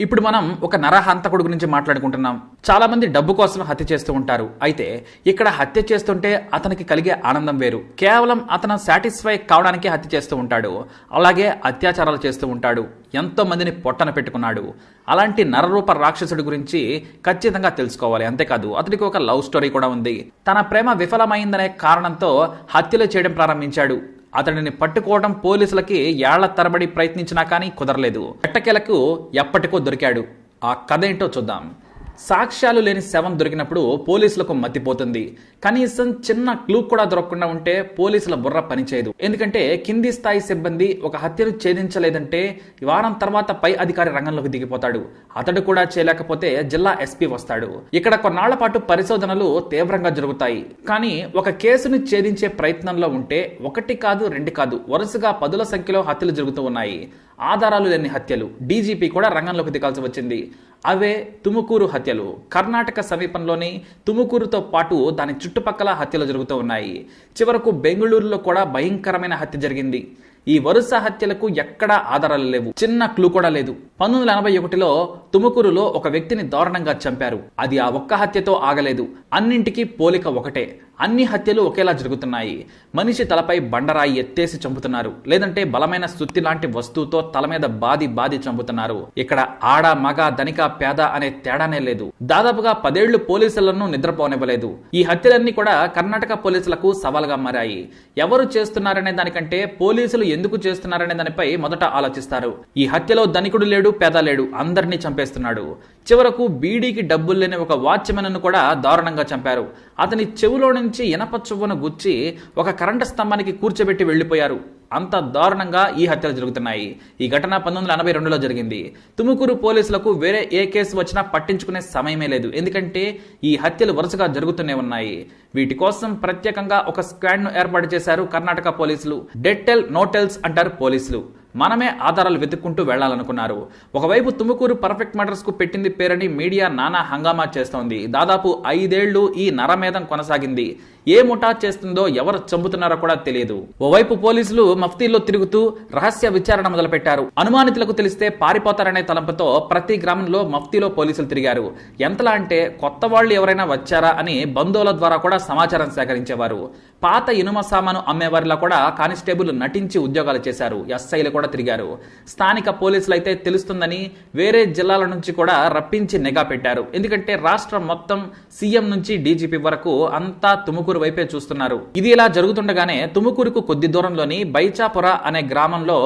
ఇప్పుడు మనం ఒక నరహంతకుడు గురించి మాట్లాడుకుంటున్నాం. చాలా మంది డబ్బు కోసం హత్య చేస్తూ ఉంటారు. అయితే ఇక్కడ హత్య చేస్తుంటే అతనికి కలిగే ఆనందం వేరు. కేవలం అతను సాటిస్ఫై కావడానికి హత్య చేస్తూ ఉంటాడు. అలాగే అత్యాచారాలు చేస్తూ ఉంటాడు. ఎంతో మందిని పొట్టన పెట్టుకున్నాడు. అలాంటి నరరూప రాక్షసుడి గురించి ఖచ్చితంగా తెలుసుకోవాలి. అంతేకాదు అతనికి ఒక లవ్ స్టోరీ కూడా ఉంది. తన ప్రేమ విఫలమైందనే కారణంతో హత్యలు చేయడం ప్రారంభించాడు. అతడిని పట్టుకోవడం పోలీసులకి ఏళ్ళ తరబడి ప్రయత్నించినా కానీ కుదరలేదు. ఎట్టకేలకు ఎప్పటికో దొరికాడు. ఆ కథ ఏంటో చూద్దాం. సాక్ష్యాలు లేని శవం దొరికినప్పుడు పోలీసులకు మతిపోతుంది. కనీసం చిన్న క్లూ కూడా దొరకకుండా ఉంటే పోలీసుల బుర్ర పనిచేయదు. ఎందుకంటే కింది స్థాయి సిబ్బంది ఒక హత్యను ఛేదించలేదంటే వారం తర్వాత పై అధికారి రంగంలోకి దిగిపోతాడు. అతడు కూడా చేయలేకపోతే జిల్లా ఎస్పీ వస్తాడు. ఇక్కడ కొన్నాళ్ళ పాటు పరిశోధనలు తీవ్రంగా జరుగుతాయి. కానీ ఒక కేసును ఛేదించే ప్రయత్నంలో ఉంటే ఒకటి కాదు రెండు కాదు వరుసగా పదుల సంఖ్యలో హత్యలు జరుగుతూ ఉన్నాయి. ఆధారాలు లేని హత్యలు. డీజీపీ కూడా రంగంలోకి దిగాల్సి వచ్చింది అవే తుముకూరు హత్యలు. కర్ణాటక సమీపంలోని తుముకూరుతో పాటు దాని చుట్టుపక్కల హత్యలు జరుగుతూ ఉన్నాయి. చివరకు బెంగళూరులో కూడా భయంకరమైన హత్య జరిగింది. ఈ వరుస హత్యలకు ఎక్కడా ఆధారాలు లేవు. చిన్న క్లూ కూడా లేదు. పంతొమ్మిది వందల ఎనభై ఒకటిలో తుముకూరులో ఒక వ్యక్తిని దారుణంగా చంపారు. అది ఆ ఒక్క హత్యతో ఆగలేదు. అన్నింటికీ పోలిక ఒకటే. అన్ని హత్యలు ఒకేలా జరుగుతున్నాయి. మనిషి తలపై బండరాయి ఎత్తేసి చంపుతున్నారు. లేదంటే బలమైన సుత్తి లాంటి వస్తువుతో తల మీద బాది బాది చంపుతున్నారు. ఇక్కడ ఆడ మగ ధనిక పేద అనే తేడానే లేదు. దాదాపుగా పదేళ్ళు పోలీసులను నిద్రపోనివ్వలేదు. ఈ హత్యలన్నీ కూడా కర్ణాటక పోలీసులకు సవాల్గా మారాయి. ఎవరు చేస్తున్నారనే దానికంటే పోలీసులు ఎందుకు చేస్తున్నారనే దానిపై మొదట ఆలోచిస్తారు. ఈ హత్యలో ధనికుడు లేడు పేద లేడు అందరినీ చంపేస్తున్నాడు. చివరకు బీడీకి డబ్బులు లేని ఒక వాచ్మెన్ను కూడా దారుణంగా చంపారు. అతని చెవులో నుంచి ఇనప చువ్వను గుచ్చి ఒక కరెంటు స్తంభానికి కూర్చోబెట్టి వెళ్ళిపోయారు అంత దారుణంగా ఈ హత్యలు జరుగుతున్నాయి. ఈ ఘటన పంతొమ్మిది వందల ఎనభై రెండులో జరిగింది. తుముకూరు పోలీసులకు వేరే ఏ కేసు వచ్చినా పట్టించుకునే సమయమే లేదు. ఎందుకంటే ఈ హత్యలు వరుసగా జరుగుతూనే ఉన్నాయి. వీటి కోసం ప్రత్యేకంగా ఒక స్క్వాడ్ను ఏర్పాటు చేశారు కర్ణాటక పోలీసులు. డెట్టెల్ నోటెల్స్ అంటారు పోలీసులు. మనమే ఆధారాలు వెతుక్కుంటూ వెళ్ళాలనుకున్నారు ఒకవైపు తుముకూరు పర్ఫెక్ట్ మర్డర్స్కు పెట్టింది పేరని మీడియా నానా హంగామా చేస్తోంది. దాదాపు ఐదేళ్ళు ఈ నరమేధం కొనసాగింది. ఏ ముఠా చేస్తుందో ఎవరు చంపుతున్నారో కూడా తెలియదు. ఓవైపు పోలీసులు మఫ్తీల్లో తిరుగుతూ రహస్య విచారణ మొదలుపెట్టారు. అనుమానితులకు తెలిస్తే పారిపోతారనే తలంపుతో ప్రతి గ్రామంలో మఫ్తీలో పోలీసులు తిరిగారు. ఎంతలా అంటే కొత్త వాళ్ళు ఎవరైనా వచ్చారా అని బంధువుల ద్వారా కూడా సమాచారం సేకరించేవారు. పాత ఇనుమ సామాను అమ్మేవారిలా కూడా కానిస్టేబుల్ నటించి ఉద్యోగాలు చేశారు. ఎస్ఐలు కూడా తిరిగారు. స్థానిక పోలీసులు అయితే తెలుస్తుందని వేరే జిల్లాల నుంచి కూడా రప్పించి నిఘా పెట్టారు. ఎందుకంటే రాష్ట్రం మొత్తం సీఎం నుంచి డీజీపీ వరకు అంతా తుముకూరు వైపే చూస్తున్నారు. ఇది ఇలా జరుగుతుండగానే తుముకూరుకు కొద్ది దూరంలోని బైచాపుర అనే గ్రామంలో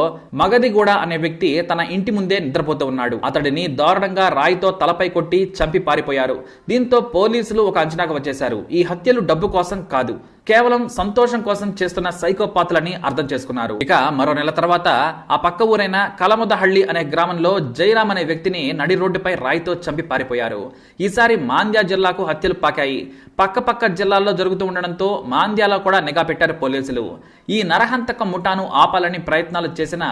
మగదిగూడ అనే వ్యక్తి తన ఇంటి ముందే నిద్రపోతూ ఉన్నాడు. అతడిని దారుణంగా రాయితో తలపై కొట్టి చంపి పారిపోయారు. దీంతో పోలీసులు ఒక అంచనాకు వచ్చేశారు. ఈ హత్యలు డబ్బు కోసం కాదు. కేవలం సంతోషం కోసం చేస్తున్న సైకోపాతులని అర్థం చేసుకున్నారు. ఇక మరో నెల తర్వాత ఆ పక్క ఊరైన కలముదహళ్ళి అనే గ్రామంలో జయరామ్ అనే వ్యక్తిని నడి రోడ్డుపై రాయితో చంపి పారిపోయారు. ఈసారి మాంద్యా జిల్లాకు హత్యలు పాకాయి. పక్క పక్క జిల్లాల్లో జరుగుతూ ఉండడంతో మాంద్యాలో కూడా నిఘా పెట్టారు పోలీసులు. ఈ నరహంతక ముఠాను ఆపాలని ప్రయత్నాలు చేసిన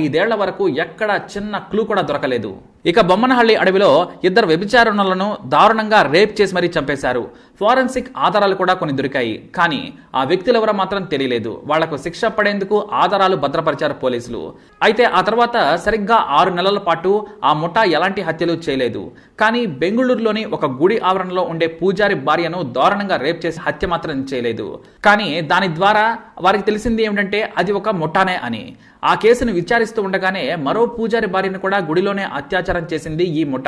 ఐదేళ్ళ వరకు ఎక్కడా చిన్న క్లూ కూడా దొరకలేదు. ఇక బొమ్మనహళ్ళి అడవిలో ఇద్దరు వ్యభిచారణలను దారుణంగా రేప్ చేసి మరీ చంపేశారు. ఫారెన్సిక్ ఆధారాలు కూడా కొన్ని దొరికాయి. కానీ ఆ వ్యక్తులెవరో మాత్రం తెలియలేదు. వాళ్ళకు శిక్ష పడేందుకు ఆధారాలు భద్రపరిచారు పోలీసులు. అయితే ఆ తర్వాత సరిగ్గా ఆరు నెలల పాటు ఆ ముఠా ఎలాంటి హత్యలు చేయలేదు. కానీ బెంగళూరులోని ఒక గుడి ఆవరణలో ఉండే పూజారి భార్యను దారుణంగా రేప్ చేసి హత్య మాత్రం చేయలేదు. కానీ దాని ద్వారా వారికి తెలిసింది ఏమిటంటే అది ఒక ముఠానే అని. ఆ కేసును విచారిస్తూ ఉండగానే మరో పూజారి భార్యను కూడా గుడిలోనే అత్యాచారం చేసింది ఈ ముఠ.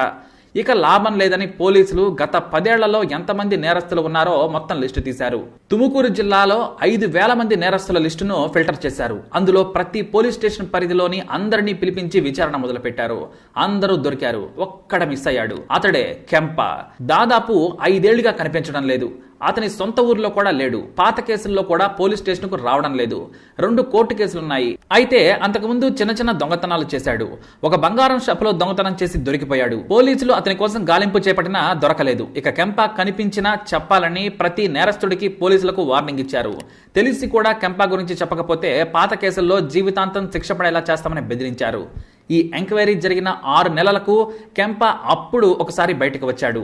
ఇక లాభం లేదని పోలీసులు గత పదేళ్ళలో ఎంతమంది నేరస్తులు ఉన్నారో మొత్తం లిస్టు తీశారు. తుముకూరు జిల్లాలో ఐదు వేల మంది నేరస్తుల లిస్టును ఫిల్టర్ చేశారు. అందులో ప్రతి పోలీస్ స్టేషన్ పరిధిలోని అందరినీ పిలిపించి విచారణ మొదలుపెట్టారు. అందరూ దొరికారు. ఒక్కడ మిస్ అయ్యాడు. అతడే కెంప. దాదాపు ఐదేళ్ళుగా కనిపించడం లేదు. అతని సొంత ఊర్లో కూడా లేడు. పాత కేసుల్లో కూడా పోలీస్ స్టేషన్కు రావడం లేదు. రెండు కోర్టు కేసులున్నాయి. అయితే అంతకుముందు చిన్న చిన్న దొంగతనాలు చేశాడు. ఒక బంగారం షాపులో దొంగతనం చేసి దొరికిపోయాడు. పోలీసులు అతని కోసం గాలింపు చేపట్టినా దొరకలేదు. ఇక కెంప కనిపించినా చెప్పాలని ప్రతి నేరస్తుడికి పోలీసులకు వార్నింగ్ ఇచ్చారు. తెలిసి కూడా కెంప గురించి చెప్పకపోతే పాత కేసుల్లో జీవితాంతం శిక్ష పడేలా చేస్తామని బెదిరించారు. ఈ ఎంక్వైరీ జరిగిన ఆరు నెలలకు కెంప అప్పుడు ఒకసారి బయటకు వచ్చాడు.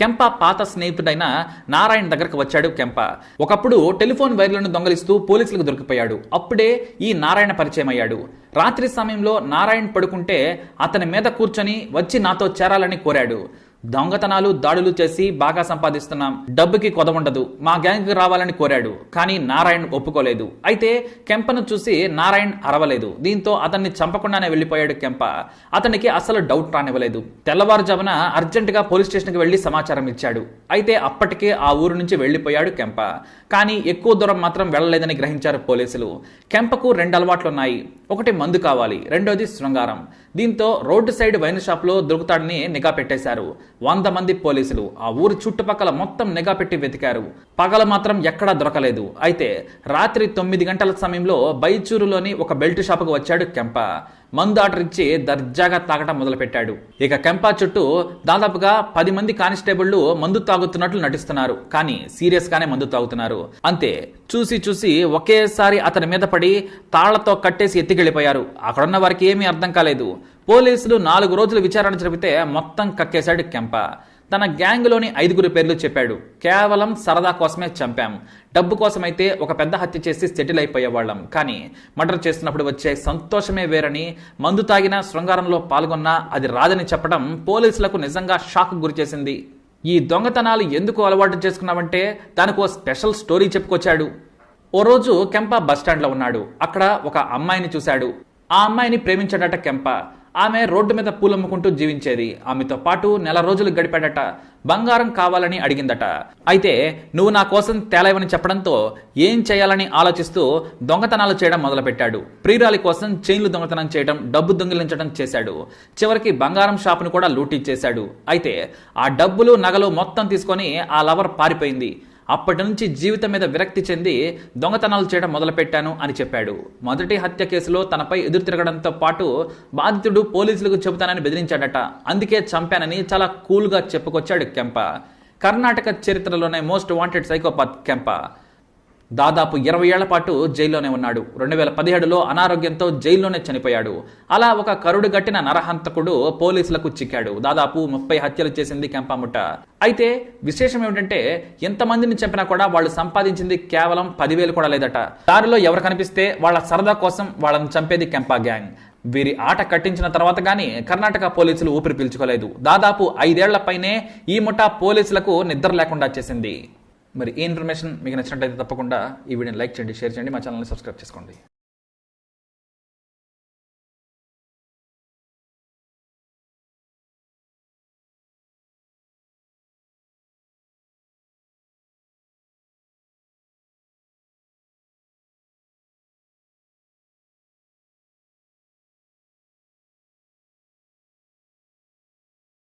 కెంప పాత స్నేహితుడైన నారాయణ దగ్గరకు వచ్చాడు కెంప. ఒకప్పుడు టెలిఫోన్ వైర్లను దొంగలిస్తూ పోలీసులకు దొరికిపోయాడు. అప్పుడే ఈ నారాయణ పరిచయం అయ్యాడు. రాత్రి సమయంలో నారాయణ పడుకుంటే అతని మీద కూర్చొని వచ్చి నాతో చేరాలని కోరాడు. దొంగతనాలు దాడులు చేసి బాగా సంపాదిస్తున్నాం. డబ్బుకి కొదవుండదు. మా గ్యాంగ్కి రావాలని కోరాడు. కానీ నారాయణ్ ఒప్పుకోలేదు. అయితే కెంపను చూసి నారాయణ్ అరవలేదు. దీంతో అతన్ని చంపకుండానే వెళ్ళిపోయాడు కెంప. అతనికి అసలు డౌట్ రానివ్వలేదు. తెల్లవారుజామున అర్జెంటుగా పోలీస్ స్టేషన్కి వెళ్ళి సమాచారం ఇచ్చాడు. అయితే అప్పటికే ఆ ఊరు నుంచి వెళ్ళిపోయాడు కెంప. కానీ ఎక్కువ దూరం మాత్రం వెళ్ళలేదని గ్రహించారు పోలీసులు. కెంపకు రెండు అలవాట్లున్నాయి. ఒకటి మందు కావాలి. రెండోది శృంగారం. దీంతో రోడ్డు సైడ్ వైన్ షాప్లో దొరుకుతాడని నిఘా పెట్టేశారు. వంద మంది పోలీసులు. ఆ ఊరి చుట్టుపక్కల మొత్తం నిఘా పెట్టి వెతికారు. పగల మాత్రం ఎక్కడా దొరకలేదు. అయితే రాత్రి తొమ్మిది గంటల సమయంలో బైచూరులోని ఒక బెల్ట్ షాపుకు వచ్చాడు కెంప. మందు ఆర్డర్ ఇచ్చి దర్జాగా తాగటం మొదలుపెట్టాడు. ఇక కెంపా చుట్టూ దాదాపుగా పది మంది కానిస్టేబుళ్ళు మందు తాగుతున్నట్లు నటిస్తున్నారు. కానీ సీరియస్ గానే మందు తాగుతున్నారు. అంతే చూసి చూసి ఒకేసారి అతని మీద పడి తాళ్ళతో కట్టేసి ఎత్తికెళ్ళిపోయారు. అక్కడున్న వారికి ఏమీ అర్థం కాలేదు. పోలీసులు నాలుగు రోజులు విచారణ జరిపితే మొత్తం కక్కేశాడు కెంప. తన గ్యాంగ్లోని ఐదుగురు పేర్లు చెప్పాడు. కేవలం సరదా కోసమే చంపాం. డబ్బు కోసమైతే ఒక పెద్ద హత్య చేసి సెటిల్ అయిపోయేవాళ్ళం. కానీ మర్డర్ చేస్తున్నప్పుడు వచ్చే సంతోషమే వేరని మందు తాగిన శృంగారంలో పాల్గొన్నా అది రాదని చెప్పడం పోలీసులకు నిజంగా షాక్ గురిచేసింది ఈ దొంగతనాలు ఎందుకు అలవాటు చేసుకున్నామంటే దానికి ఓ స్పెషల్ స్టోరీ చెప్పుకొచ్చాడు. ఓ రోజు కెంప బస్టాండ్లో ఉన్నాడు. అక్కడ ఒక అమ్మాయిని చూశాడు. ఆ అమ్మాయిని ప్రేమించాడట కెంప. ఆమె రోడ్డు మీద పూలమ్ముకుంటూ జీవించేది. ఆమెతో పాటు నెల రోజులు గడిపాడట. బంగారం కావాలని అడిగిందట. అయితే నువ్వు నా కోసం తేలేవని చెప్పడంతో ఏం చేయాలని ఆలోచిస్తూ దొంగతనాలు చేయడం మొదలుపెట్టాడు. ప్రియురాలి కోసం చైన్లు దొంగతనం చేయడం డబ్బు దొంగిలించడం చేశాడు. చివరికి బంగారం షాపును కూడా లూటీ చేశాడు. అయితే ఆ డబ్బులు నగలు మొత్తం తీసుకొని ఆ లవర్ పారిపోయింది. అప్పటి నుంచి జీవితం మీద విరక్తి చెంది దొంగతనాలు చేయడం మొదలుపెట్టాను అని చెప్పాడు. మొదటి హత్య కేసులో తనపై ఎదురు తిరగడంతో పాటు బాధితుడు పోలీసులకు చెబుతానని బెదిరించాడట. అందుకే చంపానని చాలా కూల్గా చెప్పుకొచ్చాడు కెంప. కర్ణాటక చరిత్రలోనే మోస్ట్ వాంటెడ్ సైకోపాత్ కెంప. దాదాపు ఇరవై ఏళ్ళ పాటు జైల్లోనే ఉన్నాడు. రెండు వేల పదిహేడులో అనారోగ్యంతో జైల్లోనే చనిపోయాడు. అలా ఒక కరుడు గట్టిన నరహంతకుడు పోలీసులకు చిక్కాడు. దాదాపు ముప్పై హత్యలు చేసింది కెంపాముట్ట. అయితే విశేషం ఏమిటంటే ఎంతమందిని చంపినా కూడా వాళ్ళు సంపాదించింది కేవలం పదివేలు కూడా లేదట. దారిలో ఎవరు కనిపిస్తే వాళ్ళ సరదా కోసం వాళ్ళని చంపేది కెంపా గ్యాంగ్. వీరి ఆట కట్టించిన తర్వాత గానీ కర్ణాటక పోలీసులు ఊపిరి పీల్చుకోలేదు. దాదాపు ఐదేళ్ళ పైనే ఈ ముఠా పోలీసులకు నిద్ర లేకుండా చేసింది. మరి ఈ ఇన్ఫర్మేషన్ మీకు నచ్చినట్లయితే తప్పకుండా ఈ వీడియోని లైక్ చేయండి షేర్ చేయండి మా ఛానల్ని సబ్స్క్రైబ్ చేసుకోండి.